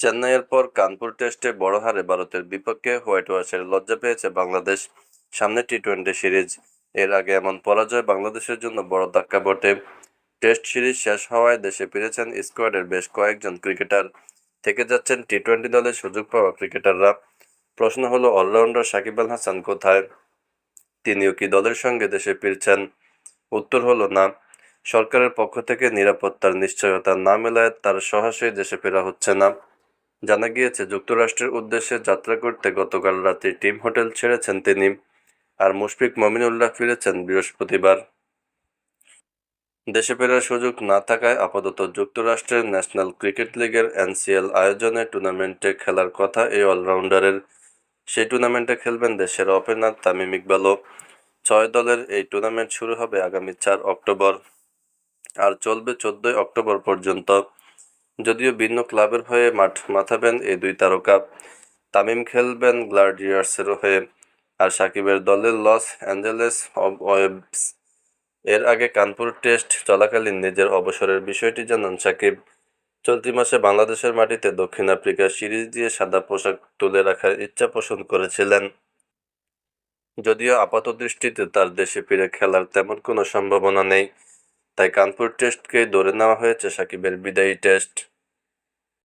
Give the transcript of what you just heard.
চেন্নাইয়ের পর কানপুর টেস্টে বড় হারে ভারতের বিপক্ষে হোয়াইট ওয়াশের লজ্জা পেয়েছে বাংলাদেশ। সামনে টি টোয়েন্টি সিরিজ। এর আগে এমন পরাজয় বাংলাদেশের জন্য বড় ধাক্কা বটে। টেস্ট সিরিজ শেষ হওয়ায় দেশে ফিরেছেন স্কোয়াডের বেশ কয়েকজন ক্রিকেটার। থেকে যাচ্ছেন টি টোয়েন্টি দলে সুযোগ পাওয়া ক্রিকেটাররা। প্রশ্ন হলো, অলরাউন্ডার সাকিব আল হাসান কোথায়? তিনিও কি দলের সঙ্গে দেশে ফিরছেন? উত্তর হলো, না। সরকারের পক্ষ থেকে নিরাপত্তার নিশ্চয়তা না মেলায় তার সহসেই দেশে ফেরা হচ্ছে না। জানা গিয়েছে, যুক্তরাষ্ট্রের উদ্দেশ্যে যাত্রা করতে গতকাল রাতে টিম হোটেল ছেড়েছেন তিনি আর মুশফিক মমিনুল্লাহ ফিরেছেন বৃহস্পতিবার। দেশে ফেরার সুযোগ না থাকায় আপাতত যুক্তরাষ্ট্রের ন্যাশনাল ক্রিকেট লিগের এনসিএল আয়োজনে টুর্নামেন্টে খেলার কথা এই অলরাউন্ডারের। সেই টুর্নামেন্টে খেলবেন দেশের ওপেনার তামিম ইকবালও। ছয় দলের এই টুর্নামেন্ট শুরু হবে আগামী চার অক্টোবর আর চলবে চোদ্দই অক্টোবর পর্যন্ত। যদিও ভিন্ন ক্লাবের হয়ে মাঠ মাথাবেন এই দুই তারকা। তামিম খেলবেন গ্লাডিয়ার্সের হয়ে। আর সাকিবের দলের লস অ্যাঞ্জেলেস ওয়েবস। এর আগে কানপুর টেস্ট চলাকালীন নিজের অবসরের বিষয়টি জানান সাকিব। চলতি মাসে বাংলাদেশের মাটিতে দক্ষিণ আফ্রিকা সিরিজ দিয়ে সাদা পোশাক তুলে রাখার ইচ্ছা পোষণ করেছিলেন। যদিও আপাত দৃষ্টিতে তার দেশে ফিরে খেলার তেমন কোনো সম্ভাবনা নেই। তাই কানপুর টেস্টকে ধরে নেওয়া হয়েছে সাকিবের বিদায়ী টেস্ট